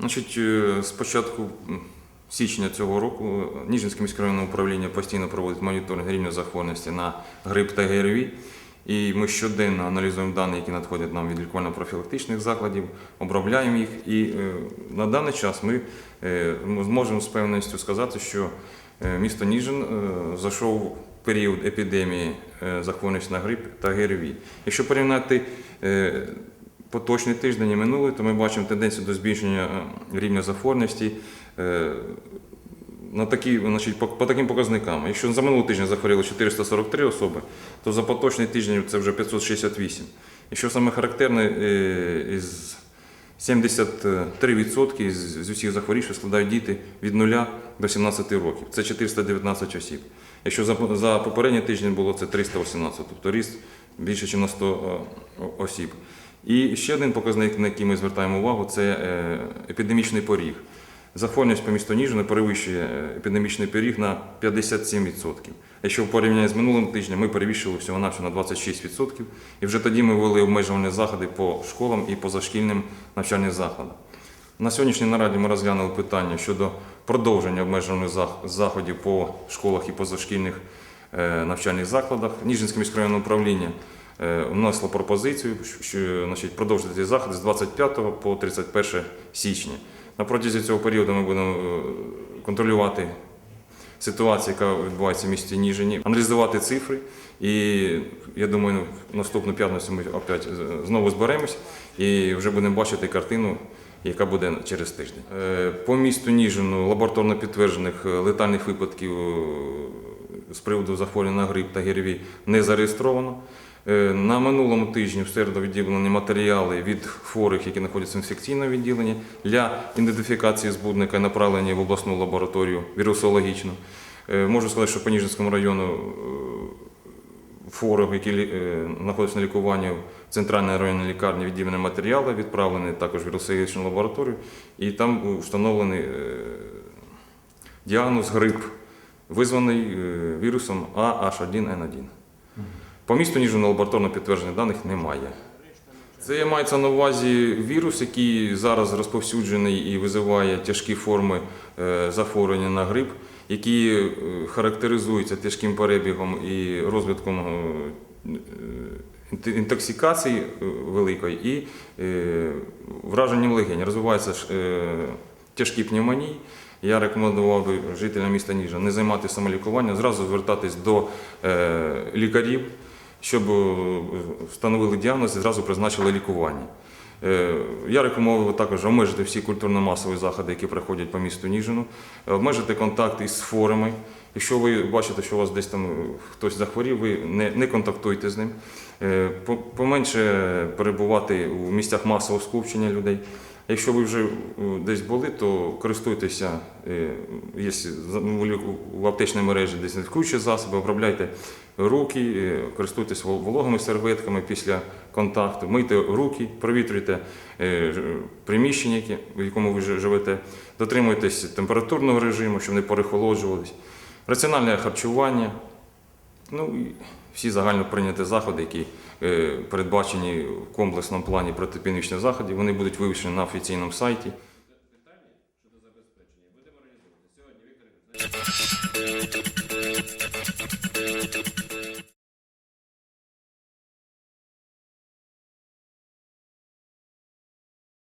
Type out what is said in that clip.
Значить, е, з початку січня цього року Ніжинське міське районне управління постійно проводить моніторинг рівня захворюваності на грип та ГРВІ. І ми щоденно аналізуємо дані, які надходять нам від лікувально-профілактичних закладів, обробляємо їх. І е, на даний час ми е, зможемо з певністю сказати, що е, місто Ніжин е, зайшов період епідемії е, захворюваності на грип та ГРВІ. Якщо порівняти е, поточний тиждень і минулий, то ми бачимо тенденцію до збільшення е, рівня захворюваності на такі, значить, по, таким показникам. Якщо за минулий тиждень захворіло 443 особи, то за поточний тиждень це вже 568. Якщо саме характерне, із 73% з усіх захворівших складають діти від 0 до 17 років. Це 419 осіб. Якщо за, за попередній тиждень було це 318, тобто ріст більше, ніж на 100 е, осіб. І ще один показник, на який ми звертаємо увагу, це е, епідемічний поріг. Захворюваність по місту Ніжини перевищує е, епідемічний поріг на 57%. Якщо в порівнянні з минулим тижнем ми перевищили всього на 26%, і вже тоді ми ввели обмежувальні заходи по школам і позашкільним навчальним закладам. На сьогоднішній нараді ми розглянули питання щодо продовження обмежувальних зах- заходів по школах і позашкільних е, навчальних закладах. Ніжинське міськрайонне управління е, внесло пропозицію, що значить, продовжити ці заходи з 25 по 31 січня. На протязі цього періоду ми будемо е, контролювати ситуацію, яка відбувається в місті Ніжині, аналізувати цифри. І я думаю, наступну п'ятницю ми опять знову зберемось і вже будемо бачити картину, яка буде через тиждень. Е, По місту Ніжину лабораторно підтверджених е, летальних випадків е, з приводу захворювання на грип та ГРВІ не зареєстровано. На минулому тижні в середу відділені матеріали від хворих, які знаходяться в інфекційному відділенні, для ідентифікації збудника і направлення в обласну лабораторію вірусологічну. Можу сказати, що по Ніжинському району хворих, які е, знаходяться на лікуванні в центральній районній лікарні, відділені матеріали, відправлені також в вірусологічну лабораторію, і там встановлений е, діагноз грип, визваний е, вірусом AH1N1. По місту Ніжину лабораторно підтверджених даних немає. Це мається на увазі вірус, який зараз розповсюджений і визиває тяжкі форми захворювання на грип, які е, характеризуються тяжким перебігом і розвитком е, інтоксикації е, великої і враженням легень. Е, тяжкі пневмонії. Я рекомендував би жителям міста Ніжин не займатися самолікуванням, зразу звертатись до лікарів, щоб встановили діагноз і зразу призначили лікування. Е, Я рекомендую також обмежити всі культурно-масові заходи, які проходять по місту Ніжину, е, обмежити контакт із форами. Якщо ви бачите, що у вас десь там е, хтось захворів, ви не, не контактуйте з ним. Поменше перебувати у місцях масового скупчення людей. Якщо ви вже е, десь були, то користуйтеся, е, є в ліку- в аптечній мережі дезінфікуючі засоби, обробляйте руки, е, користуйтесь вологими серветками після контакту, мийте руки, провітрюйте е, приміщення, в якому ви живете, дотримуйтесь температурного режиму, щоб не перехолоджувались, раціональне харчування. Ну і всі загально прийняті заходи, які е, передбачені в комплексному плані протипівнічних заходів, вони будуть вивішені на офіційному сайті. Будемо реалізовувати Сьогодні